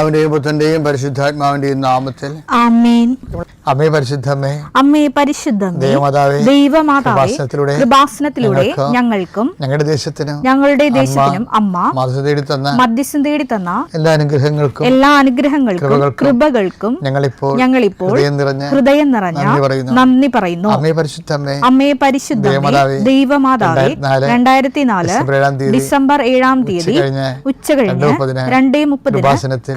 പിതാവിന്റെയും പുത്രന്റെയും പരിശുദ്ധാത്മാവിന്റെയും നാമത്തിൽ. അമ്മേ പരിശുദ്ധമ്മേ അമ്മേ പരിശുദ്ധം ദേവമാതാവേ ദൈവമാതാവേ കൃപാസനത്തിലൂടെ കൃപാസനത്തിലൂടെ ഞങ്ങൾക്കും ഞങ്ങളുടെ ദേശത്തിനും ഞങ്ങളുടെ ദേശത്തിനും അമ്മ മധ്യസ്ഥം തേടി തന്ന മധ്യസ്ഥം തേടി തന്ന എല്ലാ അനുഗ്രഹങ്ങൾക്കും എല്ലാ അനുഗ്രഹങ്ങൾക്കും കൃപകൾക്കും ഞങ്ങളിപ്പോൾ ഞങ്ങളിപ്പോൾ ഹൃദയം നിറഞ്ഞ ഹൃദയം നിറഞ്ഞ നന്ദി പറയുന്നു. അമ്മേ പരിശുദ്ധമ്മേ അമ്മേ പരിശുദ്ധമേ ദൈവമാതാവേ രണ്ടായിരത്തി നാല് ഡിസംബർ ഏഴാം തീയതി ഉച്ച കഴിഞ്ഞ് രണ്ടേ മുപ്പത് രണ്ടേ മുപ്പതിന് കൃപാസനത്തിൽ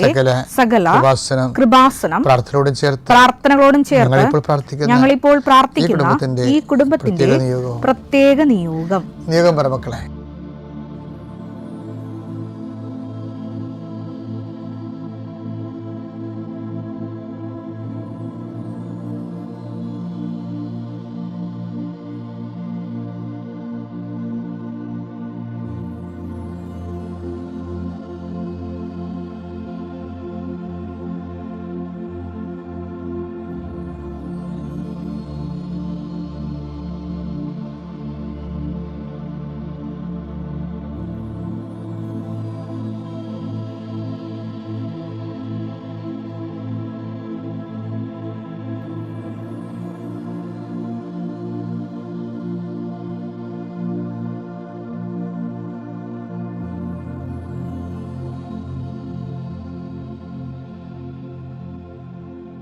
സകല സകല കൃപാസനം പ്രാർത്ഥനയോടും ചേർത്ത് പ്രാർത്ഥനകളോടും ചേർത്ത് ഞങ്ങളിപ്പോൾ പ്രാർത്ഥിക്കുന്ന ഈ കുടുംബത്തിന്റെ പ്രത്യേക പ്രത്യേക നിയോഗം. നിയോഗം പറ മക്കളെ.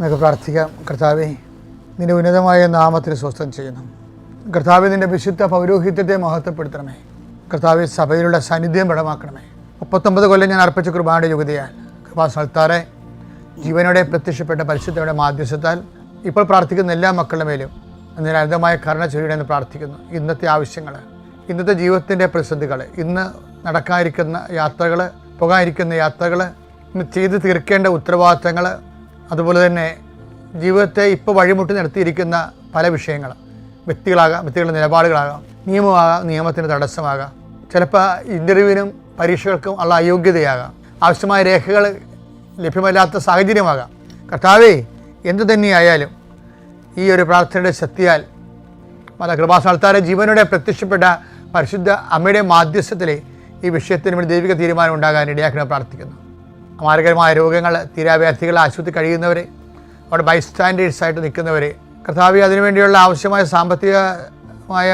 നമുക്ക് പ്രാർത്ഥിക്കാം. കർത്താവെ നിന്റെ ഉന്നതമായ നാമത്തിന് സ്വസ്ഥം ചെയ്യുന്നു. കർത്താവെ നിന്റെ വിശുദ്ധ പൗരോഹിത്യത്തെ മഹത്വപ്പെടുത്തണമേ. കർത്താവെ സഭയിലുള്ള സാന്നിധ്യം പടമാക്കണമേ മുപ്പത്തൊമ്പത് കൊല്ലം ഞാൻ അർപ്പിച്ച കുർബാനയുടെ യുഗതിയാൽ കൃപാ സൽത്താറെ ജീവനോടെ പ്രത്യക്ഷപ്പെട്ട പരിശുദ്ധയുടെ മാധ്യസ്ഥത്താൽ ഇപ്പോൾ പ്രാർത്ഥിക്കുന്ന എല്ലാ മക്കളുടെ മേലും അതിന് അനുദമായ കരുണ ചൊരിയണമെന്ന് പ്രാർത്ഥിക്കുന്നു. ഇന്നത്തെ ആവശ്യങ്ങൾ ഇന്നത്തെ ജീവിതത്തിന്റെ പ്രതിസന്ധികൾ ഇന്ന് നടക്കാതിരിക്കുന്ന യാത്രകൾ പോകാതിരിക്കുന്ന യാത്രകൾ ഇന്ന് ചെയ്ത് തീർക്കേണ്ട ഉത്തരവാദിത്തങ്ങൾ അതുപോലെ തന്നെ ജീവിതത്തെ ഇപ്പോൾ വഴിമുട്ടി നിർത്തിയിരിക്കുന്ന പല വിഷയങ്ങൾ വ്യക്തികളാകാം വ്യക്തികളുടെ നിലപാടുകളാകാം നിയമമാകാം നിയമത്തിന് തടസ്സമാകാം. ചിലപ്പോൾ ഇന്റർവ്യൂവിനും പരീക്ഷകൾക്കും ഉള്ള അയോഗ്യതയാകാം. ആവശ്യമായ രേഖകൾ ലഭ്യമല്ലാത്ത സാഹചര്യമാകാം. കർത്താവേ എന്തു തന്നെയായാലും ഈ ഒരു പ്രാർത്ഥനയുടെ ശക്തിയാൽ മത കൃപാസ്ഥാനത്താരെ ജീവനോടെ പ്രത്യക്ഷപ്പെട്ട പരിശുദ്ധ അമ്മയുടെ മാധ്യസ്ഥത്തിലെ ഈ വിഷയത്തിന് വേണ്ടി ദൈവിക തീരുമാനം ഉണ്ടാകാൻ ഇടയാക്കണം പ്രാർത്ഥിക്കുന്നു. മാരകരമായ രോഗങ്ങൾ തീരാവ്യാധികൾ ആശുപത്രി കഴിയുന്നവരെ അവിടെ ബൈസ്റ്റാൻഡേഴ്സ് ആയിട്ട് നിൽക്കുന്നവരെ കർത്താവി അതിനുവേണ്ടിയുള്ള ആവശ്യമായ സാമ്പത്തികമായ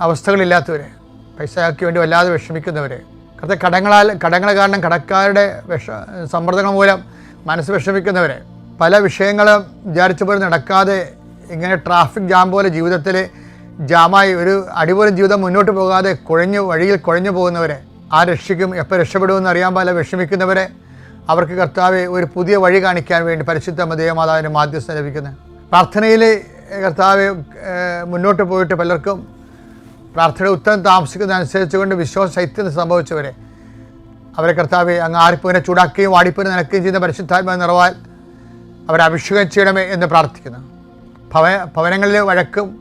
അവസ്ഥകളില്ലാത്തവരെ പൈസയ്ക്ക് വേണ്ടി വല്ലാതെ വിഷമിക്കുന്നവരെ കർത്ത കടങ്ങളാൽ കടങ്ങൾ കാരണം കടക്കാരുടെ വിഷ സമ്മർദ്ദങ്ങൾ മൂലം മനസ്സ് വിഷമിക്കുന്നവരെ പല വിഷയങ്ങളും വിചാരിച്ച പോലെ നടക്കാതെ ഇങ്ങനെ ട്രാഫിക് ജാം പോലെ ജീവിതത്തിൽ ജാമായി ഒരു അടിപൊളി ജീവിതം മുന്നോട്ട് പോകാതെ കുഴഞ്ഞു വഴിയിൽ കുഴഞ്ഞു പോകുന്നവരെ ആ രക്ഷിക്കും എപ്പോൾ രക്ഷപ്പെടുമെന്ന് അറിയാൻ പാടില്ല വിഷമിക്കുന്നവരെ അവർക്ക് കർത്താവെ ഒരു പുതിയ വഴി കാണിക്കാൻ വേണ്ടി പരിശുദ്ധ ദേവമാതാവിന്റെ മാധ്യസ്ഥ ലഭിക്കുന്നത് പ്രാർത്ഥനയിൽ കർത്താവ് മുന്നോട്ട് പോയിട്ട് പലർക്കും പ്രാർത്ഥനയുടെ ഉത്തരം താമസിക്കുന്ന അനുസരിച്ച് കൊണ്ട് വിശ്വാസ ശൈത്യം സംഭവിച്ചവരെ അവരെ കർത്താവ് അങ്ങ് ആരിപ്പൂവിനെ ചൂടാക്കുകയും വാടിപ്പൂവിനെ നനക്കുകയും ചെയ്യുന്ന പരിശുദ്ധാത്മാ നിറവാൽ അവരെ അഭിഷേകം ചെയ്യണമേ എന്ന് പ്രാർത്ഥിക്കുന്നു. ഭവ ഭവനങ്ങളിലെ വഴക്കും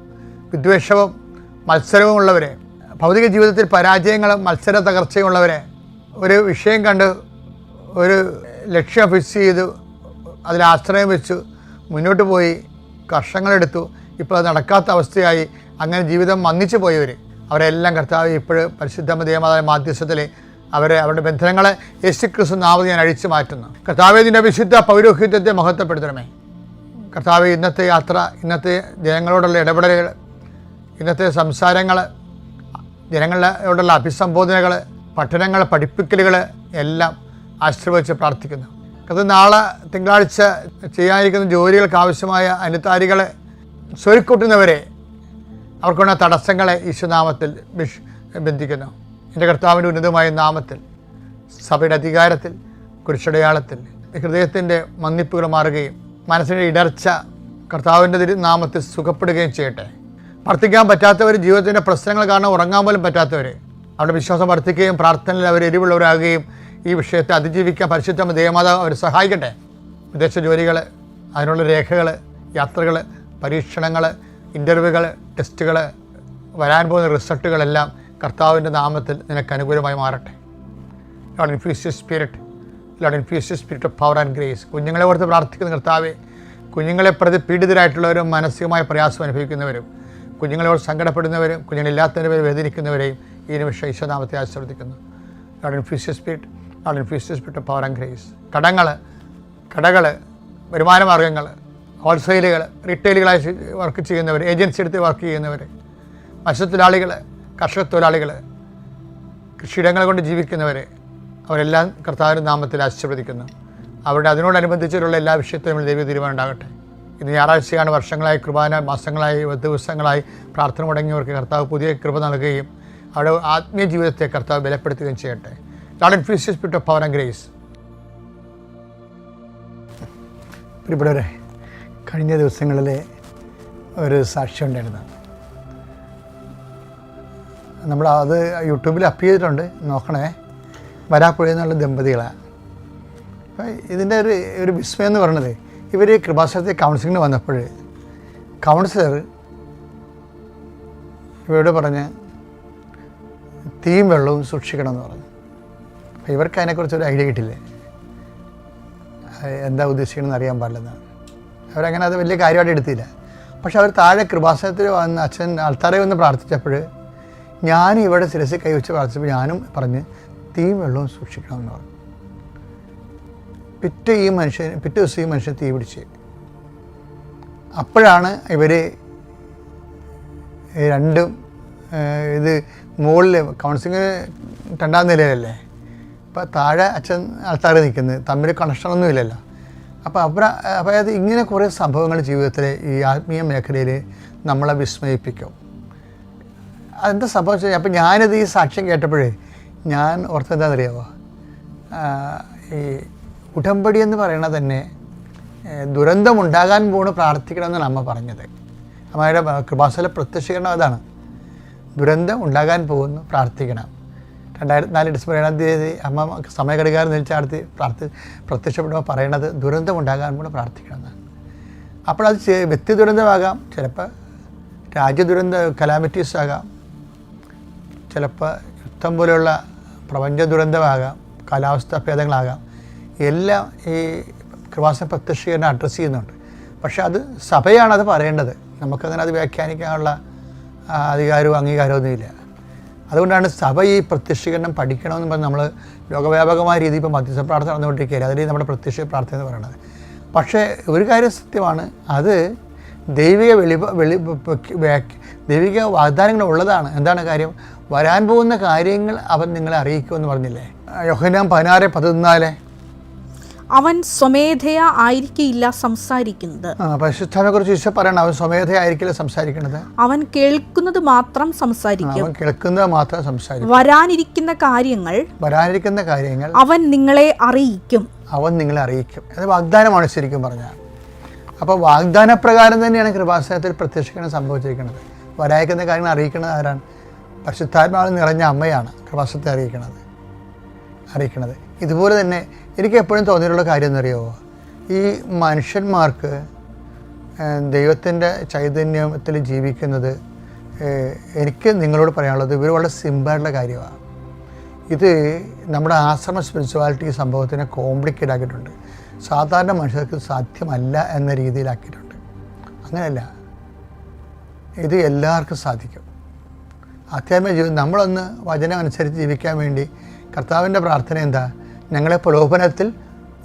വിദ്വേഷവും മത്സരവും ഉള്ളവരെ ഭൗതിക ജീവിതത്തിൽ പരാജയങ്ങളും മത്സര തകർച്ചയും ഉള്ളവരെ ഒരു വിഷയം കണ്ട് ഒരു ലക്ഷ്യം ഫിക്സ് ചെയ്തു അതിൽ ആശ്രയം വെച്ചു മുന്നോട്ട് പോയി കർഷങ്ങളെടുത്തു ഇപ്പോൾ അത് നടക്കാത്ത അവസ്ഥയായി. അങ്ങനെ ജീവിതം മന്നിച്ചു പോയവർ അവരെല്ലാം കർത്താവ് ഇപ്പോഴും പരിശുദ്ധ ദേവമാതായ മാധ്യസ്ഥത്തിൽ അവരെ അവരുടെ ബന്ധനങ്ങളെ യേശു ക്രിസ്തു നാമത് ഞാൻ അഴിച്ചു മാറ്റുന്നു. കർത്താവ് ഇതിന്റെ വിശുദ്ധ പൗരോഹിത്യത്തെ മഹത്വപ്പെടുത്തണമേ. കർത്താവ് ഇന്നത്തെ യാത്ര ഇന്നത്തെ ജനങ്ങളോടുള്ള ഇടപെടലുകൾ ഇന്നത്തെ സംസാരങ്ങൾ ജനങ്ങളോടുള്ള അഭിസംബോധനകൾ പഠനങ്ങൾ പഠിപ്പിക്കലുകൾ എല്ലാം ആശ്രയിച്ച് പ്രാർത്ഥിക്കുന്നു. അത് നാളെ തിങ്കളാഴ്ച ചെയ്യാനിരിക്കുന്ന ജോലികൾക്ക് ആവശ്യമായ അനുതാരികളെ സ്വരുക്കൂട്ടുന്നവരെ അവർക്കുള്ള തടസ്സങ്ങളെ ഈശ്വനാമത്തിൽ വിഷ് ബന്ധിക്കുന്നു. എന്റെ കർത്താവിന്റെ ഉന്നതമായ നാമത്തിൽ സഭയുടെ അധികാരത്തിൽ കുരിശടയാളത്തിൽ ഹൃദയത്തിന്റെ മന്നിപ്പുകൾ മാറുകയും മനസ്സിന്റെ ഇടർച്ച കർത്താവിന്റെ നാമത്തിൽ സുഖപ്പെടുകയും ചെയ്യട്ടെ. വർദ്ധിക്കാൻ പറ്റാത്തവർ ജീവിതത്തിന്റെ പ്രശ്നങ്ങൾ കാരണം ഉറങ്ങാൻ പോലും പറ്റാത്തവർ അവരുടെ വിശ്വാസം വർദ്ധിക്കുകയും പ്രാർത്ഥനയിൽ അവർ എരിവുള്ളവരാകുകയും ഈ വിഷയത്തെ അതിജീവിക്കാൻ പരിശുദ്ധ ദേവമാതാവ് അവർ സഹായിക്കട്ടെ. വിദേശ ജോലികൾ അതിനുള്ള രേഖകൾ യാത്രകൾ പരീക്ഷണങ്ങൾ ഇന്റർവ്യൂകൾ ടെസ്റ്റുകൾ വരാൻ പോകുന്ന റിസൾട്ടുകളെല്ലാം കർത്താവിന്റെ നാമത്തിൽ നിനക്ക് അനുകൂലമായി മാറട്ടെ. Lord infuse spirit Lord infuse spirit of power and grace കുഞ്ഞുങ്ങളെ ഓർത്ത് പ്രാർത്ഥിക്കുന്ന കർത്താവെ കുഞ്ഞുങ്ങളെ പ്രതി പീഡിതരായിട്ടുള്ളവരും മാനസികമായ പ്രയാസം അനുഭവിക്കുന്നവരും കുഞ്ഞുങ്ങളോട് സങ്കടപ്പെടുന്നവരും കുഞ്ഞുങ്ങളില്ലാത്തവരെ വേദനിക്കുന്നവരെയും ഈ നിമിഷം ഈശ്വനാമത്തെ ആശ്രദിക്കുന്നു Lord infuse spirit Lord infuse power and grace കടങ്ങൾ കടകൾ വരുമാന മാർഗങ്ങൾ ഹോൾസെയിലുകൾ റീറ്റെയിലുകളായി വർക്ക് ചെയ്യുന്നവർ ഏജൻസി എടുത്ത് വർക്ക് ചെയ്യുന്നവർ മത്സ്യത്തൊഴിലാളികൾ കർഷക തൊഴിലാളികൾ കൃഷിയിടങ്ങൾ കൊണ്ട് ജീവിക്കുന്നവർ അവരെല്ലാം കർത്താവിന്റെ നാമത്തിൽ ആശീർവദിക്കുന്നു. അവരുടെ അതിനോടനുബന്ധിച്ചിട്ടുള്ള എല്ലാ വിഷയത്തിലും ദൈവ തീരുമാനം ഉണ്ടാകട്ടെ. ഇന്ന് ഞായറാഴ്ചയാണ് വർഷങ്ങളായി കൃപാന മാസങ്ങളായി ദിവസങ്ങളായി പ്രാർത്ഥന മുടങ്ങിയവർക്ക് കർത്താവ് പുതിയ കൃപ നൽകുകയും അവരുടെ ആത്മീയ ജീവിതത്തെ കർത്താവ് ബലപ്പെടുത്തുകയും ചെയ്യട്ടെ. Lord infuse spirit of power and grace പ്രിയപ്പെട്ടവരെ കഴിഞ്ഞ ദിവസങ്ങളിലെ ഒരു സാക്ഷി ഉണ്ടായിരുന്നു. നമ്മൾ അത് യൂട്യൂബിൽ അപ്പ് ചെയ്തിട്ടുണ്ട്. നോക്കണേ. വരാപ്പുഴ എന്നുള്ള ദമ്പതികളാണ് ഇതിന്റെ ഒരു ഒരു വിസ്മയം എന്ന് പറയുന്നത് ഇവർ കൃപാശ്രത്തെ കൗൺസിലിങ്ങിന് വന്നപ്പോൾ കൗൺസിലർ ഇവരോട് പറഞ്ഞ് തീയും വെള്ളവും സൂക്ഷിക്കണം എന്ന് പറഞ്ഞു. ഇവർക്ക് അതിനെക്കുറിച്ച് ഒരു ഐഡിയ കിട്ടില്ലേ? എന്താ ഉദ്ദേശിക്കണമെന്ന് അറിയാൻ പാടില്ലെന്നാണ് അവരങ്ങനെ അത് വലിയ കാര്യമായിട്ട് എടുത്തില്ല. പക്ഷെ അവർ താഴെ കൃപാസനത്തിൽ വന്ന് അച്ഛൻ ആൾത്താറെ വന്ന് പ്രാർത്ഥിച്ചപ്പോൾ ഞാൻ ഇവിടെ ശിരസിൽ കൈവച്ച് പ്രാർത്ഥിച്ചപ്പോൾ ഞാനും പറഞ്ഞ് തീയും വെള്ളവും സൂക്ഷിക്കണമെന്ന് പറഞ്ഞു. പിറ്റേ ഈ മനുഷ്യൻ പിറ്റേ ദിവസം ഈ മനുഷ്യൻ തീ പിടിച്ച്. അപ്പോഴാണ് ഇവർ രണ്ടും ഇത് മുകളിൽ കൗൺസിലിംഗ് രണ്ടാം നിലയിലല്ലേ? അപ്പോൾ താഴെ അച്ഛൻ ആൾക്കാർ നിൽക്കുന്നത് തമ്മിൽ കണക്ഷനൊന്നും ഇല്ലല്ലോ. അപ്പോൾ അവർ അതായത് ഇങ്ങനെ കുറേ സംഭവങ്ങൾ ജീവിതത്തിൽ ഈ ആത്മീയ മേഖലയിൽ നമ്മളെ വിസ്മയിപ്പിക്കും. അതെന്താ സംഭവിച്ചത് അപ്പോൾ ഞാനിത് ഈ സാക്ഷ്യം കേട്ടപ്പോഴേ ഞാൻ ആ, ഈ ഉടമ്പടി എന്ന് പറയണത് തന്നെ ദുരന്തമുണ്ടാകാൻ പോണ് പ്രാർത്ഥിക്കണമെന്നാണ് അമ്മ പറഞ്ഞത്. അമ്മയുടെ കൃപാസല പ്രത്യക്ഷീകരണം അതാണ്. ദുരന്തം ഉണ്ടാകാൻ പോകുന്നു പ്രാർത്ഥിക്കണം. രണ്ടായിരത്തി നാല് ഡിസംബർ ഏഴാം തീയതി അമ്മ സമയഘടികാരം നിലിച്ചാടത്തി പ്രാർത്ഥി പ്രത്യക്ഷപ്പെടുമ്പോൾ പറയുന്നത് ദുരന്തം ഉണ്ടാകാൻ കൂടെ പ്രാർത്ഥിക്കണം അപ്പോൾ അത് വ്യക്തി ദുരന്തമാകാം ചിലപ്പോൾ രാജ്യ ദുരന്ത കലാമിറ്റീസ് ആകാം ചിലപ്പോൾ യുദ്ധം പോലെയുള്ള പ്രപഞ്ച ദുരന്തമാകാം കാലാവസ്ഥാ ഭേദങ്ങളാകാം. എല്ലാം ഈ കൃപാസന പ്രത്യക്ഷീകരണം അഡ്രസ്സ് ചെയ്യുന്നുണ്ട്. പക്ഷേ അത് സഭയാണ് അത് പറയേണ്ടത്. നമുക്കങ്ങനെ വ്യാഖ്യാനിക്കാനുള്ള അധികാരവും അംഗീകാരവും ഒന്നുമില്ല. അതുകൊണ്ടാണ് സഭ ഈ പ്രത്യക്ഷീകരണം പഠിക്കണമെന്ന് പറഞ്ഞ് നമ്മൾ ലോകവ്യാപകമായ രീതിയിൽ ഇപ്പോൾ മധ്യസ്ഥ പ്രാർത്ഥന നടന്നുകൊണ്ടിരിക്കുകയാണ്. അതിൽ നമ്മുടെ പ്രത്യക്ഷ പ്രാർത്ഥന എന്ന് പറയുന്നത് പക്ഷേ ഒരു കാര്യം സത്യമാണ്. അത് ദൈവിക വെളി വെളി ദൈവിക വാഗ്ദാനങ്ങൾ ഉള്ളതാണ്. എന്താണ് കാര്യം? വരാൻ പോകുന്ന കാര്യങ്ങൾ അവൻ നിങ്ങളെ അറിയിക്കുമെന്ന് പറഞ്ഞില്ലേ? യോഹനാം പതിനാറ് പതിനാല് അവൻ സ്വമേധയാ ആയിരിക്കില്ല സംസാരിക്കുന്നത്. പരിശുദ്ധാനെ കുറിച്ച് ഈശോ പറയണം അവൻ സ്വമേധയായിരിക്കില്ല സംസാരിക്കുന്നത്. അവൻ കേൾക്കുന്നത് മാത്രം സംസാരിക്കും. അവൻ കേൾക്കുന്നത് മാത്രം സംസാരിക്കും. വരാനിരിക്കുന്ന കാര്യങ്ങൾ വരാനിരിക്കുന്ന കാര്യങ്ങൾ അവൻ നിങ്ങളെ അറിയിക്കും. അവൻ നിങ്ങളെ അറിയിക്കും. അത് വാഗ്ദാനമാണ് ശരിക്കും പറഞ്ഞാൽ. അപ്പോൾ വാഗ്ദാനപ്രകാരം തന്നെയാണ് കൃപാസനത്തിൽ പ്രത്യക്ഷിക്കണം സംഭവിച്ചിരിക്കുന്നത്. വരായിക്കുന്ന കാര്യങ്ങൾ അറിയിക്കുന്നത് ആരാണ്? പരിശുദ്ധാത്മാവ് നിറഞ്ഞ അമ്മയാണ് കൃപാസനത്തെ അറിയിക്കുന്നത്. അറിയിക്കുന്നത്. ഇതുപോലെ തന്നെ എനിക്ക് എപ്പോഴും തോന്നിയിട്ടുള്ള കാര്യം എന്നറിയാമോ ഈ മനുഷ്യന്മാർക്ക് ദൈവത്തിന്റെ ചൈതന്യത്തിൽ ജീവിക്കുന്നത് എനിക്ക് നിങ്ങളോട് പറയാനുള്ളത് ഇവർ വളരെ സിമ്പിളായിട്ടുള്ള കാര്യമാണ്. ഇത് നമ്മുടെ ആശ്രമ സ്പിരിച്വാലിറ്റി സംഭവത്തിനെ കോംപ്ലിക്കേറ്റ് ആക്കിയിട്ടുണ്ട്. സാധാരണ മനുഷ്യർക്ക് സാധ്യമല്ല എന്ന രീതിയിലാക്കിയിട്ടുണ്ട്. അങ്ങനെയല്ല. ഇത് എല്ലാവർക്കും സാധിക്കും. അത്യാത്മ ജീവിതം നമ്മളൊന്ന് വചനം അനുസരിച്ച് ജീവിക്കാൻ വേണ്ടി കർത്താവിന്റെ പ്രാർത്ഥന എന്താ? ഞങ്ങളെ പ്രലോഭനത്തിൽ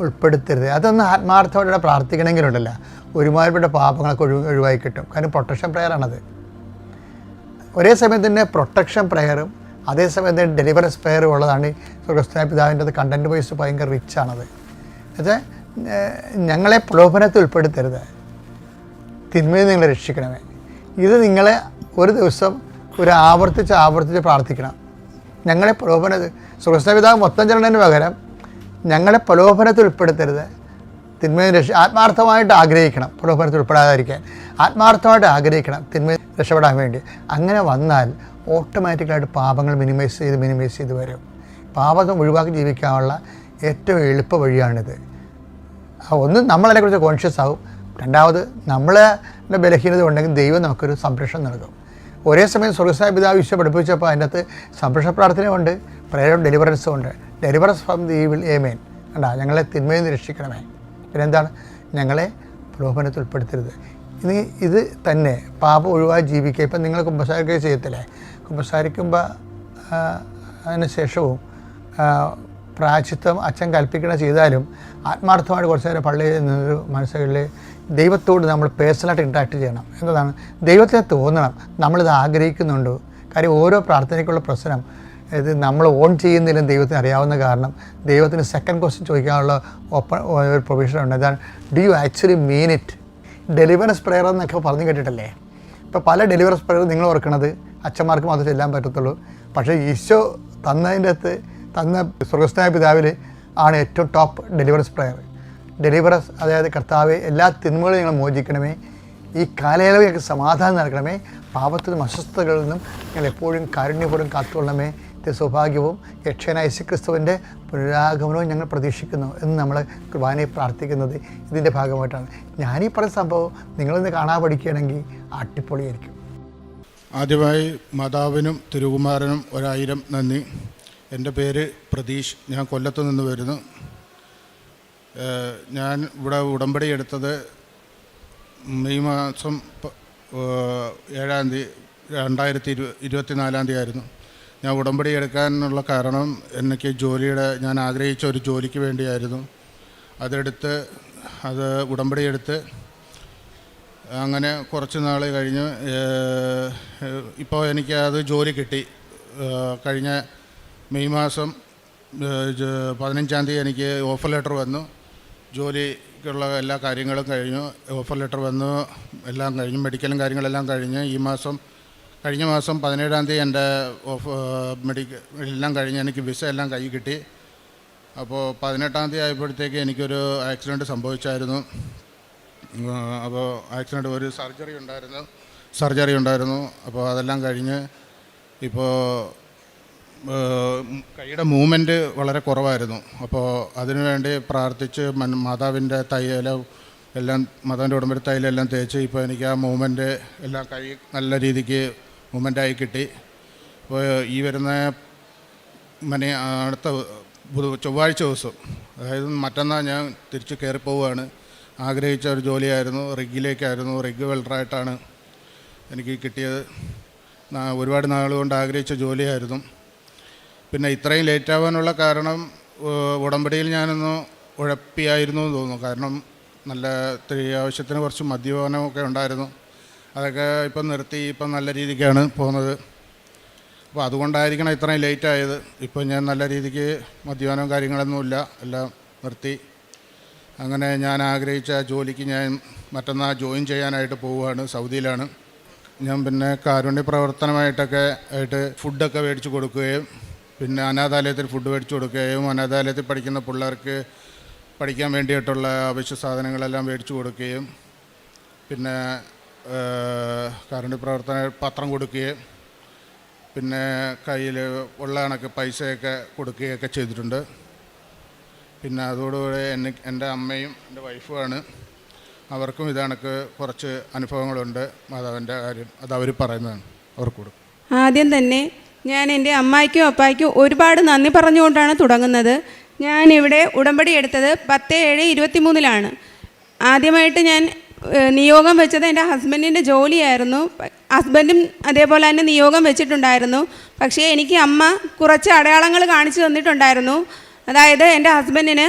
ഉൾപ്പെടുത്തരുത്. അതൊന്ന് ആത്മാർത്ഥമായിട്ട് പ്രാർത്ഥിക്കണമെങ്കിലുണ്ടല്ല. ഒരുമാതിരിപ്പെട്ട പാപങ്ങളൊക്കെ ഒഴിവ് ഒഴിവായി കിട്ടും. കാരണം പ്രൊട്ടക്ഷൻ പ്രെയറാണത് ഒരേ സമയം തന്നെ പ്രൊട്ടക്ഷൻ പ്രെയറും അതേസമയം തന്നെ ഡെലിവറസ് പ്രെയറും ഉള്ളതാണ് ഈ സ്വർഗസ്ഥനായ പിതാവിന്റെ അത് കണ്ടന്റ് വൈസ് ഭയങ്കര റിച്ച് ആണത്. എന്നുവെച്ചാൽ ഞങ്ങളെ പ്രലോഭനത്തിൽ ഉൾപ്പെടുത്തരുത്. തിന്മയിൽ നിങ്ങളെ രക്ഷിക്കണമേ. ഇത് നിങ്ങളെ ഒരു ദിവസം ഒരു ആവർത്തിച്ച് ആവർത്തിച്ച് പ്രാർത്ഥിക്കണം. ഞങ്ങളെ പ്രലോഭന സ്വർഗസ്ഥനായ പിതാവ് മൊത്തം ചെല്ലണതിന് പകരം ഞങ്ങളെ പ്രലോഭനത്തിൽ ഉൾപ്പെടുത്തരുത്. തിന്മയിൽ രക്ഷ ആത്മാർത്ഥമായിട്ട് ആഗ്രഹിക്കണം. പ്രലോഭനത്തിൽ ഉൾപ്പെടാതിരിക്കാൻ. ആത്മാർത്ഥമായിട്ട് ആഗ്രഹിക്കണം. തിന്മയിൽ രക്ഷപ്പെടാൻ വേണ്ടി. അങ്ങനെ വന്നാൽ ഓട്ടോമാറ്റിക്കായിട്ട് പാപങ്ങൾ മിനിമൈസ് ചെയ്ത് മിനിമൈസ് ചെയ്ത് വരും. പാപങ്ങൾ ഒഴിവാക്കി ജീവിക്കാനുള്ള ഏറ്റവും എളുപ്പ വഴിയാണിത്. ഒന്ന് നമ്മളതിനെക്കുറിച്ച് കോൺഷ്യസ് ആവും. രണ്ടാമത് നമ്മളെ ബലഹീനത ഉണ്ടെങ്കിൽ ദൈവം നമുക്കൊരു സംരക്ഷണം നൽകും. ഒരേ സമയം സ്വർഗസായ പിതാവ് വിശ്വ പഠിപ്പിച്ചപ്പോൾ അതിന്റെ അകത്ത് സംരക്ഷണ പ്രാർത്ഥനയുണ്ട്. പ്രേയർ ഡെലിവറൻസും ഉണ്ട്. Deliverance from the evil amen കണ്ടാ ഞങ്ങളെ തിന്മയിൽ നിന്ന് രക്ഷിക്കണമേ. പിന്നെ എന്താണ് ഞങ്ങളെ പ്രലോഭനത്തിൽ ഉൾപ്പെടുത്തരുത്. ഇനി ഇത് തന്നെ പാപം ഒഴിവായി ജീവിക്കുക. ഇപ്പം നിങ്ങൾ കുമ്പസാരിക്കുക ചെയ്യത്തില്ലേ? കുമ്പസാരിക്കുമ്പോൾ അതിന് ശേഷവും പ്രായച്ചിത്വം അച്ഛൻ കൽപ്പിക്കണ ചെയ്താലും ആത്മാർത്ഥമായിട്ട് കുറച്ച് നേരം പള്ളിയിൽ നിന്നൊരു മനസ്സുകളിൽ ദൈവത്തോട് നമ്മൾ പേഴ്സണലായിട്ട് ഇൻട്രാക്ട് ചെയ്യണം. എന്നതാണ്. ദൈവത്തെ തോന്നണം. നമ്മളിത് ആഗ്രഹിക്കുന്നുണ്ടോ. കാര്യം ഓരോ പ്രാർത്ഥനയ്ക്കുള്ള പ്രശ്നം ഇത് നമ്മൾ ഓൺ ചെയ്യുന്നില്ലെന്ന് ദൈവത്തിന് അറിയാവുന്ന കാരണം. ദൈവത്തിന് സെക്കൻഡ് ക്വസ്റ്റ്യൻ ചോദിക്കാനുള്ള ഓപ്പൺ ഒരു പ്രൊവിഷൻ ഉണ്ട്. അതാണ് do you actually mean it deliverance prayer എന്നൊക്കെ പറഞ്ഞു കേട്ടിട്ടല്ലേ? ഇപ്പോൾ പല ഡെലിവറൻസ് പ്രെയർ നിങ്ങൾ ഓർക്കണത്. അച്ഛന്മാർക്ക് മാത്രമേ ചെല്ലാൻ പറ്റത്തുള്ളൂ. പക്ഷേ ഈശോ തന്നതിന്റെ അകത്ത് തന്ന സ്വർഗസ്ഥനായ പിതാവിൽ ആണ് ഏറ്റവും ടോപ്പ് ഡെലിവറൻസ് പ്രെയർ ഡെലിവറൻസ് അതായത് കർത്താവ് എല്ലാ തിന്മകളും നിങ്ങൾ മോചിക്കണമേ. ഈ കാലയളവിൽ സമാധാനം നൽകണമേ. പാപത്തിനും അസ്വസ്ഥതകളിൽ നിന്നും ഞങ്ങൾ എപ്പോഴും കാരുണ്യപൂർവം കാത്തുകൊള്ളണമേ. ഇത് സൗഭാഗ്യവും യക്ഷനായ യേശുക്രിസ്തുവിന്റെ പുനരാഗമനവും ഞങ്ങൾ പ്രതീക്ഷിക്കുന്നു എന്ന് നമ്മൾ കുർബാനയെ പ്രാർത്ഥിക്കുന്നത് ഇതിന്റെ ഭാഗമായിട്ടാണ്. ഞാനീ പറഞ്ഞ സംഭവം നിങ്ങളിന്ന് കാണാൻ പഠിക്കുകയാണെങ്കിൽ അട്ടിപ്പൊളിയായിരിക്കും ആദ്യമായി മാതാവിനും തിരുകുമാരനും ഒരായിരം നന്ദി. എന്റെ പേര് പ്രതീഷ്. ഞാൻ കൊല്ലത്ത് നിന്ന് വരുന്നു. ഞാൻ ഇവിടെ ഉടമ്പടി എടുത്തത് മെയ് മാസം ഏഴാം തീയതി രണ്ടായിരത്തി ഇരു ഇരുപത്തിനാലാം തീയതി ആയിരുന്നു. ഞാൻ ഉടമ്പടി എടുക്കാനുള്ള കാരണം എനിക്ക് ജോലിയുടെ ഞാൻ ആഗ്രഹിച്ച ഒരു ജോലിക്ക് വേണ്ടിയായിരുന്നു. അതെടുത്ത് അത് ഉടമ്പടി എടുത്ത് അങ്ങനെ കുറച്ച് നാൾ കഴിഞ്ഞ് ഇപ്പോൾ എനിക്ക് അത് ജോലി കിട്ടി. കഴിഞ്ഞ മെയ് മാസം പതിനഞ്ചാം തീയതി എനിക്ക് ഓഫർ ലെറ്റർ വന്നു. ജോലിക്കുള്ള എല്ലാ കാര്യങ്ങളും കഴിഞ്ഞു. ഓഫർ ലെറ്റർ വന്നു എല്ലാം കഴിഞ്ഞു മെഡിക്കലും കാര്യങ്ങളെല്ലാം കഴിഞ്ഞ് ഈ മാസം കഴിഞ്ഞ മാസം പതിനേഴാം തീയതി എന്റെ ഓഫ് മെഡിക്കൽ എല്ലാം കഴിഞ്ഞ് എനിക്ക് വിസ എല്ലാം കൈ കിട്ടി. അപ്പോൾ പതിനെട്ടാം തീയതി ആയപ്പോഴത്തേക്ക് എനിക്കൊരു ആക്സിഡന്റ് സംഭവിച്ചായിരുന്നു. അപ്പോൾ ആക്സിഡന്റ് ഒരു സർജറി ഉണ്ടായിരുന്നു സർജറി ഉണ്ടായിരുന്നു. അപ്പോൾ അതെല്ലാം കഴിഞ്ഞ് ഇപ്പോൾ കൈയുടെ മൂവ്മെന്റ് വളരെ കുറവായിരുന്നു. അപ്പോൾ അതിനുവേണ്ടി പ്രാർത്ഥിച്ച് മാതാവിന്റെ തയ്യല എല്ലാം മാതാവിന്റെ ഉടമ്പടി തൈലെല്ലാം തേച്ച് ഇപ്പോൾ എനിക്ക് ആ മൂവ്മെന്റ് എല്ലാം കൈ നല്ല രീതിക്ക് മൂവ്മെന്റായി കിട്ടി. അപ്പോൾ ഈ വരുന്ന മനെ അടുത്ത ബുധ- ചൊവ്വാഴ്ച ദിവസം അതായത് മറ്റന്നാൾ ഞാൻ തിരിച്ച് കയറി പോവുകയാണ്. ആഗ്രഹിച്ച ഒരു ജോലിയായിരുന്നു. റിഗിലേക്കായിരുന്നു റിഗ് വെൽഡറായിട്ടാണ് എനിക്ക് കിട്ടിയത്. ഒരുപാട് നാളുകൊണ്ട് ആഗ്രഹിച്ച ജോലിയായിരുന്നു. പിന്നെ ഇത്രയും ലേറ്റാവാനുള്ള കാരണം ഉടമ്പടിയിൽ ഞാനൊന്ന് ഉഴപ്പിയായിരുന്നു എന്ന് തോന്നുന്നു. കാരണം നല്ല ആവശ്യത്തിന് കുറച്ച് മദ്യപാനമൊക്കെ ഉണ്ടായിരുന്നു. അതൊക്കെ ഇപ്പം നിർത്തി ഇപ്പം നല്ല രീതിക്കാണ് പോകുന്നത്. അപ്പോൾ അതുകൊണ്ടായിരിക്കണം ഇത്രയും ലേറ്റ് ആയത്. ഇപ്പോൾ ഞാൻ നല്ല രീതിക്ക് മദ്യപാനവും കാര്യങ്ങളൊന്നുമില്ല എല്ലാം നിർത്തി. അങ്ങനെ ഞാൻ ആഗ്രഹിച്ച ജോലിക്ക് ഞാൻ മറ്റന്നാൾ ജോയിൻ ചെയ്യാനായിട്ട് പോവുകയാണ്. സൗദിയിലാണ്. ഞാൻ പിന്നെ കാരുണ്യ പ്രവർത്തനമായിട്ടൊക്കെ ആയിട്ട് ഫുഡൊക്കെ മേടിച്ചു കൊടുക്കുകയും പിന്നെ അനാഥാലയത്തിൽ ഫുഡ് മേടിച്ചു കൊടുക്കുകയും അനാഥാലയത്തിൽ പഠിക്കുന്ന പിള്ളേർക്ക് പഠിക്കാൻ വേണ്ടിയിട്ടുള്ള അവശ്യ സാധനങ്ങളെല്ലാം മേടിച്ചു കൊടുക്കുകയും പിന്നെ കാരുണ്യ പ്രവർത്തന പത്രം കൊടുക്കുകയും പിന്നെ കയ്യിൽ ഉള്ള കണക്ക് പൈസയൊക്കെ കൊടുക്കുകയൊക്കെ ചെയ്തിട്ടുണ്ട്. പിന്നെ അതോടുകൂടി എന്നെ എന്റെ അമ്മയും എന്റെ വൈഫുമാണ്. അവർക്കും ഇത് കുറച്ച് അനുഭവങ്ങളുണ്ട്. മാതാവിന്റെ കാര്യം അത് അവർ പറയുന്നതാണ്. അവർക്ക് കൊടുക്കും. ആദ്യം തന്നെ ഞാൻ എന്റെ അമ്മായിക്കും അപ്പായിക്കും ഒരുപാട് നന്ദി പറഞ്ഞുകൊണ്ടാണ് തുടങ്ങുന്നത്. ഞാനിവിടെ ഉടമ്പടി എടുത്തത് പത്ത് ഏഴ് ഇരുപത്തി മൂന്നിലാണ് ആദ്യമായിട്ട് ഞാൻ നിയോഗം വെച്ചത് എന്റെ ഹസ്ബൻഡിന്റെ ജോലിയായിരുന്നു. ഹസ്ബൻഡും അതേപോലെ തന്നെ നിയോഗം വെച്ചിട്ടുണ്ടായിരുന്നു. പക്ഷേ എനിക്ക് അമ്മ കുറച്ച് അടയാളങ്ങൾ കാണിച്ചു തന്നിട്ടുണ്ടായിരുന്നു. അതായത് എന്റെ ഹസ്ബൻഡിന്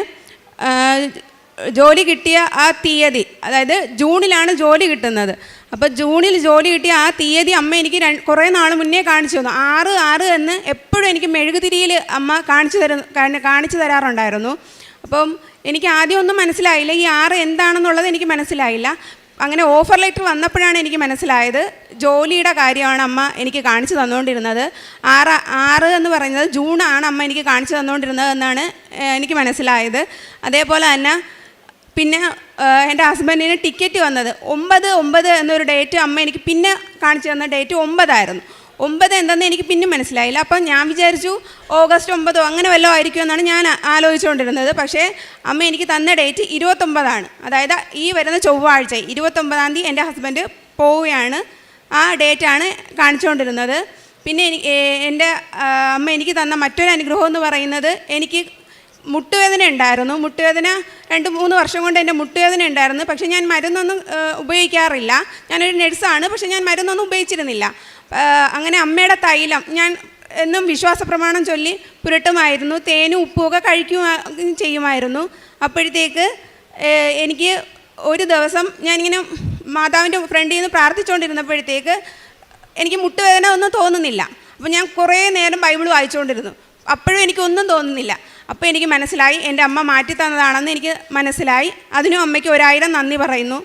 ജോലി കിട്ടിയ ആ തീയതി അതായത് ജൂണിലാണ് ജോലി കിട്ടുന്നത്. അപ്പോൾ ജൂണിൽ ജോലി കിട്ടിയ ആ തീയതി അമ്മ എനിക്ക് കുറേ നാൾ മുന്നേ കാണിച്ചു തന്നു. ആറ് ആറ് എന്ന് എപ്പോഴും എനിക്ക് മെഴുകുതിരിയിൽ അമ്മ കാണിച്ചു തരുന്ന കാണിച്ചു തരാറുണ്ടായിരുന്നു. അപ്പം എനിക്ക് ആദ്യം ഒന്നും മനസ്സിലായില്ല. ഈ ആറ് എന്താണെന്നുള്ളത് എനിക്ക് മനസ്സിലായില്ല. അങ്ങനെ ഓഫർ ലെറ്റർ വന്നപ്പോഴാണ് എനിക്ക് മനസ്സിലായത്. ജോലിയുടെ കാര്യമാണ് അമ്മ എനിക്ക് കാണിച്ചു തന്നുകൊണ്ടിരുന്നത്. ആറ് ആറ് എന്ന് പറയുന്നത് ജൂണാണ് അമ്മ എനിക്ക് കാണിച്ചു തന്നുകൊണ്ടിരുന്നത് എന്നാണ് എനിക്ക് മനസ്സിലായത്. അതേപോലെ തന്നെ പിന്നെ എന്റെ ഹസ്ബൻഡിന് ടിക്കറ്റ് വന്നത് ഒമ്പത് ഒമ്പത് എന്നൊരു ഡേറ്റ് അമ്മ എനിക്ക് പിന്നെ കാണിച്ചു തന്ന ഡേറ്റ് ഒമ്പതായിരുന്നു. ഒമ്പത് എന്തെന്ന് എനിക്ക് പിന്നെ മനസ്സിലായില്ല. അപ്പം ഞാൻ വിചാരിച്ചു ഓഗസ്റ്റ് ഒമ്പതോ അങ്ങനെ വല്ലതും ആയിരിക്കുമെന്നാണ് ഞാൻ ആലോചിച്ചുകൊണ്ടിരുന്നത്. പക്ഷേ അമ്മ എനിക്ക് തന്ന ഡേറ്റ് ഇരുപത്തൊമ്പതാണ്. അതായത് ഈ വരുന്ന ചൊവ്വാഴ്ച ഇരുപത്തൊമ്പതാം തീയതി എന്റെ ഹസ്ബൻഡ് പോവുകയാണ്. ആ ഡേറ്റാണ് കാണിച്ചുകൊണ്ടിരുന്നത്. പിന്നെ എനിക്ക് എന്റെ അമ്മ എനിക്ക് തന്ന മറ്റൊരു അനുഗ്രഹം എന്ന് പറയുന്നത് എനിക്ക് മുട്ടുവേദന ഉണ്ടായിരുന്നു. മുട്ടുവേദന രണ്ട് മൂന്ന് വർഷം കൊണ്ട് എന്റെ മുട്ടുവേദന ഉണ്ടായിരുന്നു. പക്ഷേ ഞാൻ മരുന്നൊന്നും ഉപയോഗിക്കാറില്ല. ഞാനൊരു നഴ്സാണ് പക്ഷേ ഞാൻ മരുന്നൊന്നും ഉപയോഗിച്ചിരുന്നില്ല. അങ്ങനെ അമ്മയുടെ തൈലം ഞാൻ എന്നും വിശ്വാസ പ്രമാണം ചൊല്ലി പുരട്ടുമായിരുന്നു. തേനും ഉപ്പുമൊക്കെ കഴിക്കുകയും ചെയ്യുമായിരുന്നു. അപ്പോഴത്തേക്ക് എനിക്ക് ഒരു ദിവസം ഞാനിങ്ങനെ മാതാവിന്റെ ഫ്രണ്ടിൽ നിന്ന് പ്രാർത്ഥിച്ചുകൊണ്ടിരുന്നപ്പോഴത്തേക്ക് എനിക്ക് മുട്ടുവേദന ഒന്നും തോന്നുന്നില്ല. അപ്പോൾ ഞാൻ കുറേ നേരം ബൈബിൾ വായിച്ചുകൊണ്ടിരുന്നു. അപ്പോഴും എനിക്കൊന്നും തോന്നുന്നില്ല. അപ്പോൾ എനിക്ക് മനസ്സിലായി എന്റെ അമ്മ മാറ്റി തന്നതാണെന്ന് എനിക്ക് മനസ്സിലായി. അതിനും അമ്മയ്ക്ക് ഒരായിരം നന്ദി പറയുന്നു.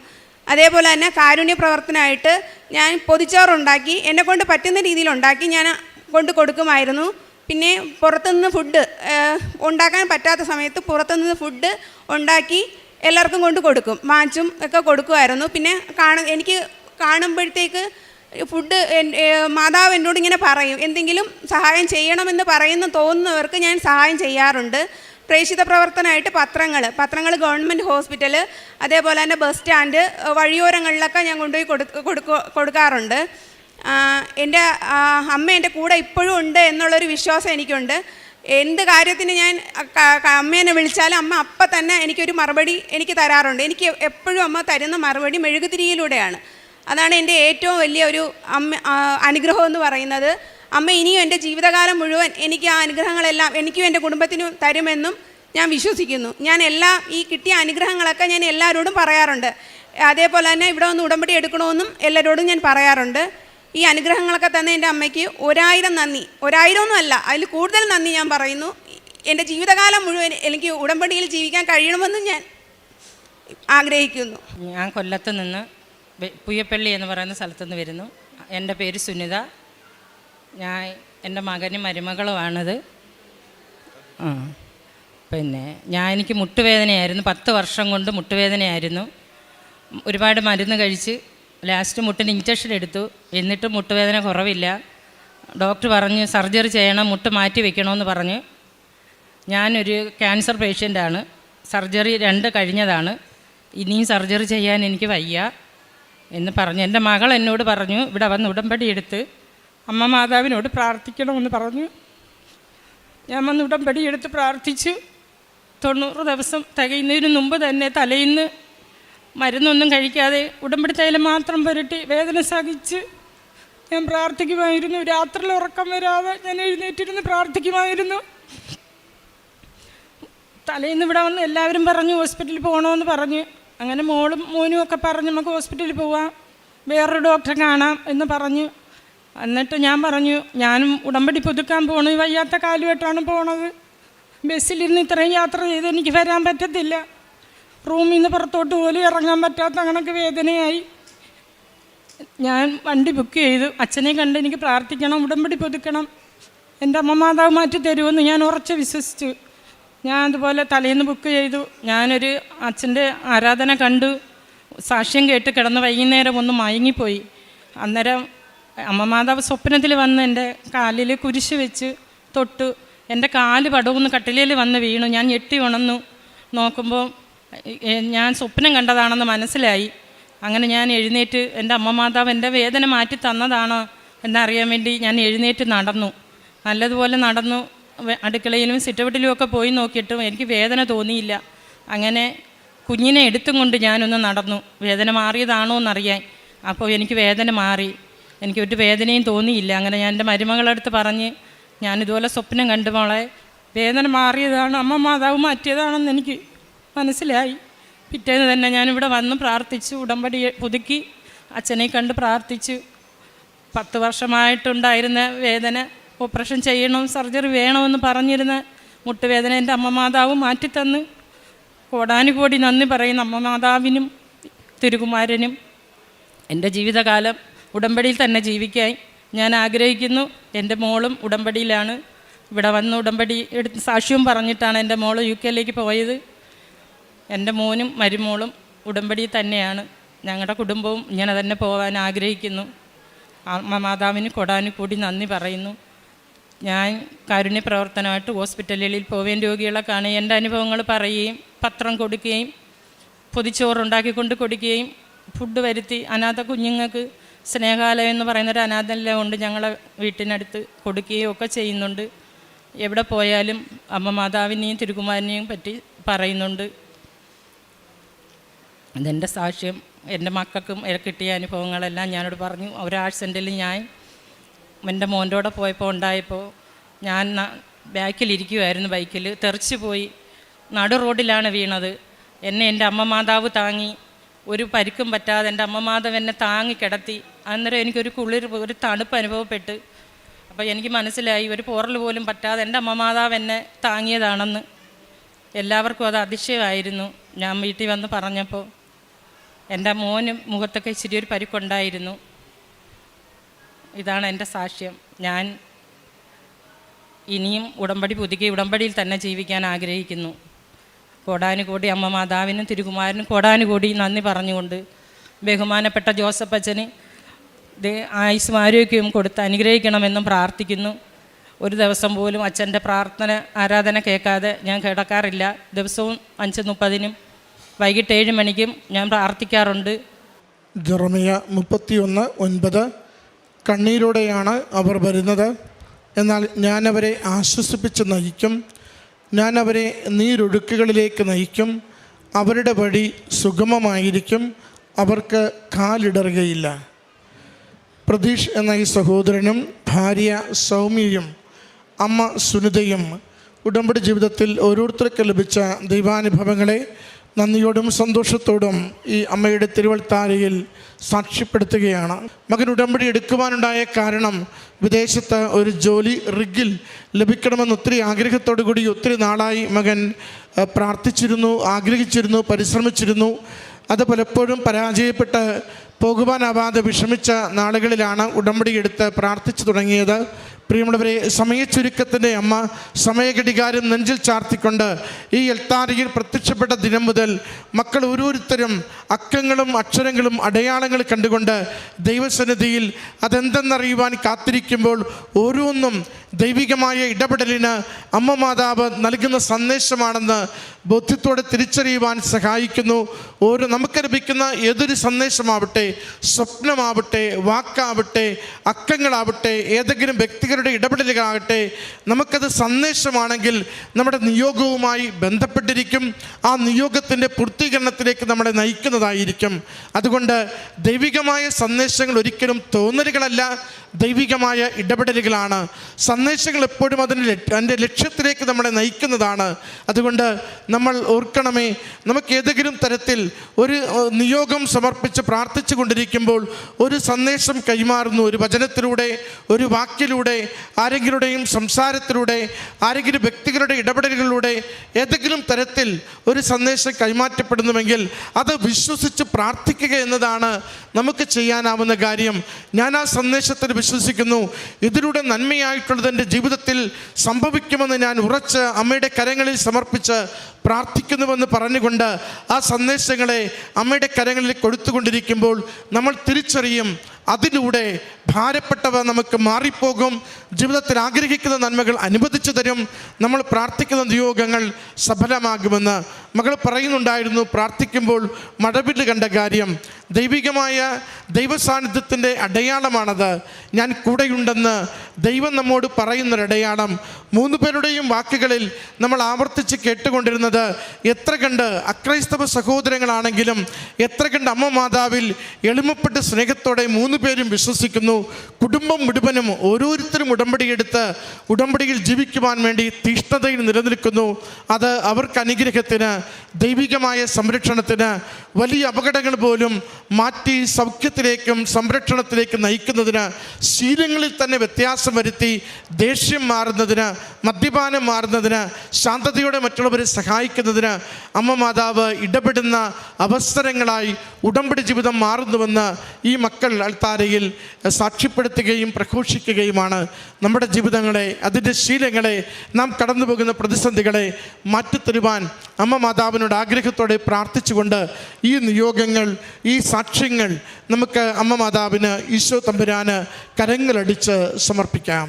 അതേപോലെ തന്നെ കാരുണ്യ പ്രവർത്തനമായിട്ട് ഞാൻ പൊതിച്ചോറുണ്ടാക്കി എന്നെ കൊണ്ട് പറ്റുന്ന രീതിയിൽ ഉണ്ടാക്കി ഞാൻ കൊണ്ട് കൊടുക്കുമായിരുന്നു. പിന്നെ പുറത്തുനിന്ന് ഫുഡ് ഉണ്ടാക്കാൻ പറ്റാത്ത സമയത്ത് പുറത്തുനിന്ന് ഫുഡ് ഉണ്ടാക്കി എല്ലാവർക്കും കൊണ്ട് കൊടുക്കും. മാച്ചും ഒക്കെ കൊടുക്കുമായിരുന്നു. പിന്നെ കാണ എനിക്ക് കാണുമ്പോഴത്തേക്ക് ഫുഡ് മാതാവ് എന്നോട് ഇങ്ങനെ പറയും എന്തെങ്കിലും സഹായം ചെയ്യണമെന്ന് പറയുന്ന തോന്നുന്നവർക്ക് ഞാൻ സഹായം ചെയ്യാറുണ്ട്. പ്രേക്ഷിത പ്രവർത്തനമായിട്ട് പത്രങ്ങൾ പത്രങ്ങൾ ഗവൺമെന്റ് ഹോസ്പിറ്റൽ അതേപോലെ തന്നെ ബസ് സ്റ്റാൻഡ് വഴിയോരങ്ങളിലൊക്കെ ഞാൻ കൊണ്ടുപോയി കൊടുക്ക കൊടുക്ക- കൊടുക്കാറുണ്ട്. എന്റെ അമ്മ എന്റെ കൂടെ ഇപ്പോഴും ഉണ്ട് എന്നുള്ളൊരു വിശ്വാസം എനിക്കുണ്ട്. എന്ത് കാര്യത്തിന് ഞാൻ അമ്മേനെ വിളിച്ചാലും അമ്മ അപ്പം തന്നെ എനിക്കൊരു മറുപടി എനിക്ക് തരാറുണ്ട്. എനിക്ക് എപ്പോഴും അമ്മ തരുന്ന മറുപടി മെഴുകുതിരിയിലൂടെയാണ്. അതാണ് എന്റെ ഏറ്റവും വലിയ ഒരു അമ്മ അനുഗ്രഹം എന്ന് പറയുന്നത്. അമ്മ ഇനിയും എന്റെ ജീവിതകാലം മുഴുവൻ എനിക്ക് ആ അനുഗ്രഹങ്ങളെല്ലാം എനിക്കും എന്റെ കുടുംബത്തിനും തരുമെന്നും ഞാൻ വിശ്വസിക്കുന്നു. ഞാൻ എല്ലാ ഈ കിട്ടിയ അനുഗ്രഹങ്ങളൊക്കെ ഞാൻ എല്ലാവരോടും പറയാറുണ്ട്. അതേപോലെ തന്നെ ഇവിടെ ഒന്ന് ഉടമ്പടി എടുക്കണമെന്നും എല്ലാവരോടും ഞാൻ പറയാറുണ്ട്. ഈ അനുഗ്രഹങ്ങളൊക്കെ തന്നെ എന്റെ അമ്മയ്ക്ക് ഒരായിരം നന്ദി. ഒരായിരം ഒന്നും അല്ല അതിൽ കൂടുതൽ നന്ദി ഞാൻ പറയുന്നു. എന്റെ ജീവിതകാലം മുഴുവൻ എനിക്ക് ഉടമ്പടിയിൽ ജീവിക്കാൻ കഴിയണമെന്നും ഞാൻ ആഗ്രഹിക്കുന്നു. ഞാൻ കൊല്ലത്ത് നിന്ന് പുയ്യപ്പള്ളി എന്ന് പറയുന്ന സ്ഥലത്തു നിന്ന് വരുന്നു. എന്റെ പേര് സുനിത. ഞാൻ എന്റെ മകനും മരുമകളുമാണിത്. ആ പിന്നെ ഞാൻ എനിക്ക് മുട്ടുവേദനയായിരുന്നു. പത്ത് വർഷം കൊണ്ട് മുട്ടുവേദനയായിരുന്നു. ഒരുപാട് മരുന്ന് കഴിച്ച് ലാസ്റ്റ് മുട്ടിന് ഇഞ്ചക്ഷൻ എടുത്തു. എന്നിട്ടും മുട്ടുവേദന കുറവില്ല. ഡോക്ടർ പറഞ്ഞ് സർജറി ചെയ്യണം മുട്ട് മാറ്റി വെക്കണമെന്ന് പറഞ്ഞ്. ഞാനൊരു ക്യാൻസർ പേഷ്യന്റാണ് സർജറി രണ്ട് കഴിഞ്ഞതാണ്. ഇനിയും സർജറി ചെയ്യാൻ എനിക്ക് വയ്യ. എന്ന് പറഞ്ഞു. എന്റെ മകൾ എന്നോട് പറഞ്ഞു ഇവിടെ വന്ന് ഉടമ്പടി എടുത്ത് അമ്മ മാതാവിനോട് പ്രാർത്ഥിക്കണമെന്ന് പറഞ്ഞു. ഞാൻ വന്ന് ഉടമ്പടി പടിയെടുത്ത് പ്രാർത്ഥിച്ചു. തൊണ്ണൂറ് ദിവസം തികയുന്നതിന് മുമ്പ് തന്നെ തലയിന്ന് മരുന്നൊന്നും കഴിക്കാതെ ഉടമ്പടി തൈലം മാത്രം പുരട്ടി വേദന സഹിച്ച് ഞാൻ പ്രാർത്ഥിക്കുമായിരുന്നു. രാത്രിയിൽ ഉറക്കം വരാതെ ഞാൻ എഴുന്നേറ്റിരുന്ന് പ്രാർത്ഥിക്കുമായിരുന്നു. തലേന്ന് ഇവിടെ വന്ന് എല്ലാവരും പറഞ്ഞു ഹോസ്പിറ്റലിൽ പോകണമെന്ന് പറഞ്ഞ്. അങ്ങനെ മോളും മോനും ഒക്കെ പറഞ്ഞ് നമുക്ക് ഹോസ്പിറ്റലിൽ പോവാം. വേറൊരു ഡോക്ടറെ കാണാം എന്ന് പറഞ്ഞു എന്നിട്ട് ഞാൻ പറഞ്ഞു ഞാനും ഉടമ്പടി പുതുക്കാൻ പോണു. വയ്യാത്ത കാലുമായിട്ടാണ് പോണത്. ബസ്സിലിരുന്ന് ഇത്രയും യാത്ര ചെയ്ത് എനിക്ക് വരാൻ പറ്റത്തില്ല. റൂമിൽ നിന്ന് പുറത്തോട്ട് പോലും ഇറങ്ങാൻ പറ്റാത്ത കണക്ക് വേദനയായി. ഞാൻ വണ്ടി ബുക്ക് ചെയ്തു. അച്ഛനെ കണ്ട് എനിക്ക് പ്രാർത്ഥിക്കണം ഉടമ്പടി പുതുക്കണം. എന്റെ അമ്മ മാതാവ് മാറ്റി തരുമെന്ന് ഞാൻ ഉറച്ച് വിശ്വസിച്ചു. ഞാൻ അതുപോലെ തലേന്ന് ബുക്ക് ചെയ്തു. ഞാനൊരു അച്ഛന്റെ ആരാധന കണ്ടു. സാക്ഷ്യം കേട്ട് കിടന്ന് വൈകുന്നേരം ഒന്ന് മയങ്ങിപ്പോയി. അന്നേരം അമ്മ മാതാവ് സ്വപ്നത്തിൽ വന്ന് എന്റെ കാലിൽ കുരിശ് വെച്ച് തൊട്ട് എന്റെ കാൽ പടവുന്ന് കട്ടിലയിൽ വന്ന് വീണു. ഞാൻ ഞെട്ടി ഉണന്നു നോക്കുമ്പോൾ ഞാൻ സ്വപ്നം കണ്ടതാണെന്ന് മനസ്സിലായി. അങ്ങനെ ഞാൻ എഴുന്നേറ്റ് എന്റെ അമ്മ മാതാവ് എന്റെ വേദന മാറ്റി തന്നതാണോ എന്നറിയാൻ വേണ്ടി ഞാൻ എഴുന്നേറ്റ് നടന്നു. നല്ലതുപോലെ നടന്നു. അടുക്കളയിലും സിറ്റൗട്ടിലും ഒക്കെ പോയി നോക്കിയിട്ടും എനിക്ക് വേദന തോന്നിയില്ല. അങ്ങനെ കുഞ്ഞിനെ എടുത്തും കൊണ്ട് ഞാനൊന്ന് നടന്നു. വേദന മാറിയതാണോ എന്നറിയാൻ അപ്പോൾ എനിക്ക് വേദന മാറി. എനിക്ക് ഒരു വേദനയും തോന്നിയില്ല. അങ്ങനെ ഞാൻ എന്റെ മരുമകളടുത്ത് പറഞ്ഞ് ഞാനിതുപോലെ സ്വപ്നം കണ്ടു മോളെ. വേദന മാറിയതാണ് അമ്മ മാതാവ് മാറ്റിയതാണെന്ന് എനിക്ക് മനസ്സിലായി. പിറ്റേന്ന് തന്നെ ഞാനിവിടെ വന്ന് പ്രാർത്ഥിച്ചു ഉടമ്പടി പുതുക്കി. അച്ഛനെ കണ്ട് പ്രാർത്ഥിച്ചു. പത്ത് വർഷമായിട്ടുണ്ടായിരുന്ന വേദന ഓപ്പറേഷൻ ചെയ്യണം സർജറി വേണമെന്ന് പറഞ്ഞിരുന്ന മുട്ടുവേദന എന്റെ അമ്മ മാതാവ് മാറ്റിത്തന്ന്. കോടാനുകോടി നന്ദി പറയുന്ന അമ്മ മാതാവിനും തിരുകുമാരനും. എന്റെ ജീവിതകാലം ഉടമ്പടിയിൽ തന്നെ ജീവിക്കാൻ ഞാൻ ആഗ്രഹിക്കുന്നു. എന്റെ മോളും ഉടമ്പടിയിലാണ്. ഇവിടെ വന്ന് ഉടമ്പടി എടുത്ത് സാക്ഷ്യവും പറഞ്ഞിട്ടാണ് എന്റെ മോൾ യു കെയിലേക്ക് പോയത്. എന്റെ മോനും മരുമോളും ഉടമ്പടി തന്നെയാണ്. ഞങ്ങളുടെ കുടുംബവും ഇങ്ങനെ തന്നെ പോകാൻ ആഗ്രഹിക്കുന്നു. മാതാവിന് കൊടാനും കൂടി നന്ദി പറയുന്നു. ഞാൻ കാരുണ്യ പ്രവർത്തനമായിട്ട് ഹോസ്പിറ്റലുകളിൽ പോവേൻ രോഗികളെ കാണുകയും എന്റെ അനുഭവങ്ങൾ പറയുകയും പത്രം കൊടുക്കുകയും പൊതിച്ചോറുണ്ടാക്കിക്കൊണ്ട് കൊടുക്കുകയും ഫുഡ് വരുത്തി അനാഥ കുഞ്ഞുങ്ങൾക്ക് സ്നേഹാലയം എന്ന് പറയുന്നൊരു അനാഥാലയം ഉണ്ട്. ഞങ്ങളെ വീട്ടിനടുത്ത് കൊടുക്കുകയും ഒക്കെ ചെയ്യുന്നുണ്ട്. എവിടെ പോയാലും അമ്മ മാതാവിനെയും തിരുകുമാരനെയും പറ്റി പറയുന്നുണ്ട്. ഇതെന്റെ സാക്ഷ്യം. എന്റെ മക്കൾക്കും കിട്ടിയ അനുഭവങ്ങളെല്ലാം ഞാനോട് പറഞ്ഞു. ഒരാഴ്ചന്റെയിൽ ഞാൻ എന്റെ മോന്റെ കൂടെ പോയപ്പോൾ ഉണ്ടായപ്പോൾ ഞാൻ ബാക്കിലിരിക്കുമായിരുന്നു ബൈക്കിൽ തെറിച്ച് പോയി. നടു റോഡിലാണ് വീണത്. എന്നെ എന്റെ അമ്മ മാതാവ് താങ്ങി. ഒരു പരിക്കും പറ്റാതെ എന്റെ അമ്മ മാതാവ് എന്നെ താങ്ങി കിടത്തി. അന്നേരം എനിക്കൊരു കുളിർ ഒരു തണുപ്പ് അനുഭവപ്പെട്ട്. അപ്പോൾ എനിക്ക് മനസ്സിലായി ഒരു പോറൽ പോലും പറ്റാതെ എന്റെ അമ്മ മാതാവ് എന്നെ താങ്ങിയതാണെന്ന്. എല്ലാവർക്കും അത് അതിശയമായിരുന്നു. ഞാൻ വീട്ടിൽ വന്ന് പറഞ്ഞപ്പോൾ എന്റെ മോനും മുഖത്തൊക്കെ ഇച്ചിരി ഒരു പരിക്കുണ്ടായിരുന്നു. ഇതാണ് എന്റെ സാക്ഷ്യം. ഞാൻ ഇനിയും ഉടമ്പടി പുതുക്കി ഉടമ്പടിയിൽ തന്നെ ജീവിക്കാൻ ആഗ്രഹിക്കുന്നു. കോടാനുകൂടി അമ്മ മാതാവിനും തിരുകുമാരനും കോടാനുകൂടി നന്ദി പറഞ്ഞുകൊണ്ട് ബഹുമാനപ്പെട്ട ജോസഫ് അച്ഛന് ദേ ആയുസ്സും ആരോഗ്യവും കൊടുത്ത് അനുഗ്രഹിക്കണമെന്നും പ്രാർത്ഥിക്കുന്നു. ഒരു ദിവസം പോലും അച്ഛന്റെ പ്രാർത്ഥന ആരാധന കേൾക്കാതെ ഞാൻ കിടക്കാറില്ല. ദിവസവും അഞ്ച് മുപ്പതിനും വൈകിട്ട് ഏഴ് മണിക്കും ഞാൻ പ്രാർത്ഥിക്കാറുണ്ട്. ജെറമിയ മുപ്പത്തിയൊന്ന് ഒൻപത് കണ്ണീരോടെയാണ് അവർ വരുന്നത്. എന്നാൽ ഞാനവരെ ആശ്വസിപ്പിച്ച് നയിക്കും. ഞാൻ അവരെ നീരൊഴുക്കുകളിലേക്ക് നയിക്കും. അവരുടെ വഴി സുഗമമായിരിക്കും. അവർക്ക് കാലിടറുകയില്ല. പ്രതീഷ് എന്ന ഈ സഹോദരനും ഭാര്യ സൗമ്യയും അമ്മ സുനിതയും ഉടമ്പടി ജീവിതത്തിൽ ഓരോരുത്തർക്ക് ലഭിച്ച ദൈവാനുഭവങ്ങളെ നന്ദിയോടും സന്തോഷത്തോടും ഈ അമ്മയുടെ തിരുവൾത്താരയിൽ സാക്ഷ്യപ്പെടുത്തുകയാണ്. മകൻ ഉടമ്പടി എടുക്കുവാനുണ്ടായ കാരണം വിദേശത്ത് ഒരു ജോലി റിഗിൽ ലഭിക്കണമെന്ന് ഒത്തിരി ആഗ്രഹത്തോടു കൂടി ഒത്തിരി നാളായി മകൻ പ്രാർത്ഥിച്ചിരുന്നു ആഗ്രഹിച്ചിരുന്നു പരിശ്രമിച്ചിരുന്നു. അത് പലപ്പോഴും പരാജയപ്പെട്ട് പോകുവാനാവാതെ വിഷമിച്ച നാളുകളിലാണ് ഉടമ്പടി എടുത്ത് പ്രാർത്ഥിച്ചു തുടങ്ങിയത്. പ്രിയമുള്ളവരെ സമയച്ചുരുക്കത്തിന്റെ അമ്മ സമയഘടികാരം നെഞ്ചിൽ ചാർത്തിക്കൊണ്ട് ഈ എൽത്താരിയിൽ പ്രത്യക്ഷപ്പെട്ട ദിനം മുതൽ മക്കൾ ഓരോരുത്തരും അക്കങ്ങളും അക്ഷരങ്ങളും അടയാളങ്ങൾ കണ്ടുകൊണ്ട് ദൈവസന്നിധിയിൽ അതെന്തെന്നറിയുവാൻ കാത്തിരിക്കുമ്പോൾ ഓരോന്നും ദൈവികമായ ഇടപെടലിന് അമ്മ മാതാവ് നൽകുന്ന സന്ദേശമാണെന്ന് ബോധ്യത്തോടെ തിരിച്ചറിയുവാൻ സഹായിക്കുന്നു. ഓരോ നമുക്ക് ലഭിക്കുന്ന ഏതൊരു സന്ദേശമാവട്ടെ സ്വപ്നമാവട്ടെ വാക്കാവട്ടെ അക്കങ്ങളാവട്ടെ ഏതെങ്കിലും വ്യക്തികളുടെ ഇടപെടലുകളാകട്ടെ നമുക്കത് സന്ദേശമാണെങ്കിൽ നമ്മുടെ നിയോഗവുമായി ബന്ധപ്പെട്ടിരിക്കും. ആ നിയോഗത്തിന്റെ പൂർത്തീകരണത്തിലേക്ക് നമ്മളെ നയിക്കുന്നതായിരിക്കും. അതുകൊണ്ട് ദൈവികമായ സന്ദേശങ്ങൾ ഒരിക്കലും തോന്നലുകളല്ല. ദൈവികമായ ഇടപെടലുകളാണ്. സന്ദേശങ്ങൾ എപ്പോഴും ലക്ഷ്യ- അതിന്റെ ലക്ഷ്യത്തിലേക്ക് നമ്മളെ നയിക്കുന്നതാണ്. അതുകൊണ്ട് നമ്മൾ ഓർക്കണമേ നമുക്ക് ഏതെങ്കിലും തരത്തിൽ ഒരു നിയോഗം സമർപ്പിച്ച് പ്രാർത്ഥിച്ചു കൊണ്ടിരിക്കുമ്പോൾ ഒരു സന്ദേശം കൈമാറുന്നു. ഒരു വചനത്തിലൂടെ ഒരു വാക്കിലൂടെ ആരെങ്കിലുടെയും സംസാരത്തിലൂടെ ആരെങ്കിലും വ്യക്തികളുടെ ഇടപെടലുകളിലൂടെ ഏതെങ്കിലും തരത്തിൽ ഒരു സന്ദേശം കൈമാറ്റപ്പെടുന്നുവെങ്കിൽ അത് വിശ്വസിച്ച് പ്രാർത്ഥിക്കുക എന്നതാണ് നമുക്ക് ചെയ്യാനാവുന്ന കാര്യം. ഞാൻ ആ സന്ദേശത്തിൽ വിശ്വസിക്കുന്നു. ഇതിലൂടെ നന്മയായിട്ടുള്ളത് എന്റെ ജീവിതത്തിൽ സംഭവിക്കുമെന്ന് ഞാൻ ഉറച്ച് അമ്മയുടെ കരങ്ങളിൽ സമർപ്പിച്ച് പ്രാർത്ഥിക്കുന്നുവെന്ന് പറഞ്ഞുകൊണ്ട് ആ സന്ദേശങ്ങളെ അമ്മയുടെ കരങ്ങളിൽ കൊടുത്തുകൊണ്ടിരിക്കുമ്പോൾ നമ്മൾ തിരിച്ചറിയും അതിലൂടെ ഭാരപ്പെട്ടവ നമുക്ക് മാറിപ്പോകും. ജീവിതത്തിൽ ആഗ്രഹിക്കുന്ന നന്മകൾ അനുവദിച്ചു തരും. നമ്മൾ പ്രാർത്ഥിക്കുന്ന നിയോഗങ്ങൾ സഫലമാകുമെന്ന് മകൾ പറയുന്നുണ്ടായിരുന്നു. പ്രാർത്ഥിക്കുമ്പോൾ മഴവില്ല് കണ്ട കാര്യം ദൈവികമായ ദൈവസാന്നിധ്യത്തിന്റെ അടയാളമാണത്. ഞാൻ കൂടെയുണ്ടെന്ന് ദൈവം നമ്മോട് പറയുന്നൊരടയാളം. മൂന്ന് പേരുടെയും വാക്കുകളിൽ നമ്മൾ ആവർത്തിച്ച് കേട്ടുകൊണ്ടിരുന്നത് എത്ര കണ്ട് അക്രൈസ്തവ സഹോദരങ്ങളാണെങ്കിലും എത്ര കണ്ട് അമ്മ മാതാവിൽ എളിമപ്പെട്ട് സ്നേഹത്തോടെ മൂന്ന് പേരും വിശ്വസിക്കുന്നു. കുടുംബം മുഴുവനും ഓരോരുത്തരും ഉടമ്പടി ഉടമ്പടിയെടുത്ത് ഉടമ്പടിയിൽ ജീവിക്കുവാൻ വേണ്ടി തീഷ്ണതയിൽ നിലനിൽക്കുന്നു. അത് അവർക്ക് അനുഗ്രഹത്തിന് ദൈവികമായ സംരക്ഷണത്തിന് വലിയ അപകടങ്ങൾ പോലും മാറ്റി സൗഖ്യത്തിലേക്കും സംരക്ഷണത്തിലേക്കും നയിക്കുന്നതിന് ശീലങ്ങളിൽ തന്നെ വ്യത്യാസം വരുത്തി ദേഷ്യം മാറുന്നതിന് മദ്യപാനം മാറുന്നതിന് ശാന്തതയോടെ മറ്റുള്ളവരെ സഹായിക്കുന്നതിന് അമ്മ മാതാവ് ഇടപെടുന്ന അവസരങ്ങളായി ഉടമ്പടി ജീവിതം മാറുന്നുവെന്ന് ഈ മക്കൾ അൾത്താരയിൽ സാക്ഷ്യപ്പെടുത്തുകയും പ്രഘോഷിക്കുകയുമാണ്. നമ്മുടെ ജീവിതങ്ങളെ അതിന്റെ ശീലങ്ങളെ നാം കടന്നു പോകുന്ന പ്രതിസന്ധികളെ മാറ്റിത്തരുവാൻ അമ്മ മാതാവിനോട് ആഗ്രഹത്തോടെ പ്രാർത്ഥിച്ചുകൊണ്ട് ഈ നിയോഗങ്ങൾ ഈ സാക്ഷ്യങ്ങൾ നമുക്ക് അമ്മ മാതാവിന് ഈശോ തമ്പുരാന് കരങ്ങളടിച്ച് സമർപ്പിക്കാം.